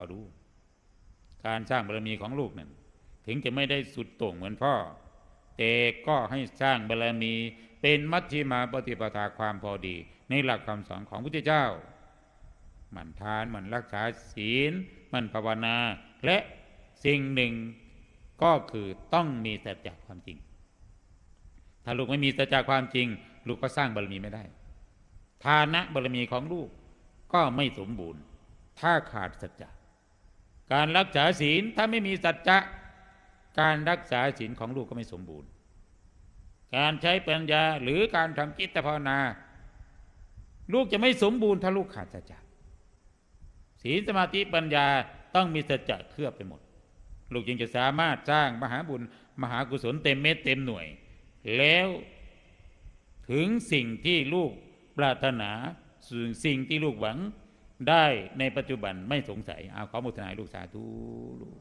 ก็รู้ การสร้างบารมีของลูกนั่นถึงจะไม่ได้สุดโต่งเหมือนพ่อ แต่ก็ให้สร้างบารมี เป็นมัชฌิมาปฏิปทาความพอดี ในหลักคำสอนของพระพุทธเจ้า มันทานมันรักษาศีล มันภาวนา และสิ่งหนึ่งก็คือต้องมีสัจจความจริง ถ้าลูกไม่มีสัจจความจริง ลูกก็สร้างบารมีไม่ได้ ฐานะบารมีของลูกก็ไม่สมบูรณ์ ถ้าขาดสัจจะ การรักษาศีลถ้าไม่มีสัจจะการรักษาศีลของลูกก็ไม่สมบูรณ์ การใช้ปัญญาหรือการทำจิตภาวนา ลูกจะไม่สมบูรณ์ถ้าลูกขาดสัจจะศีลสมาธิปัญญาต้องมีสัจจะเคลือบไปหมด ลูกจึงจะสามารถสร้างมหาบุญมหากุศลเต็มเม็ดเต็มหน่วย แล้วถึงสิ่งที่ลูกปรารถนาสิ่งสิ่งที่ลูกหวัง ได้ในปัจจุบันไม่สงสัยเอาขอมุทนาลูกสาธุลูก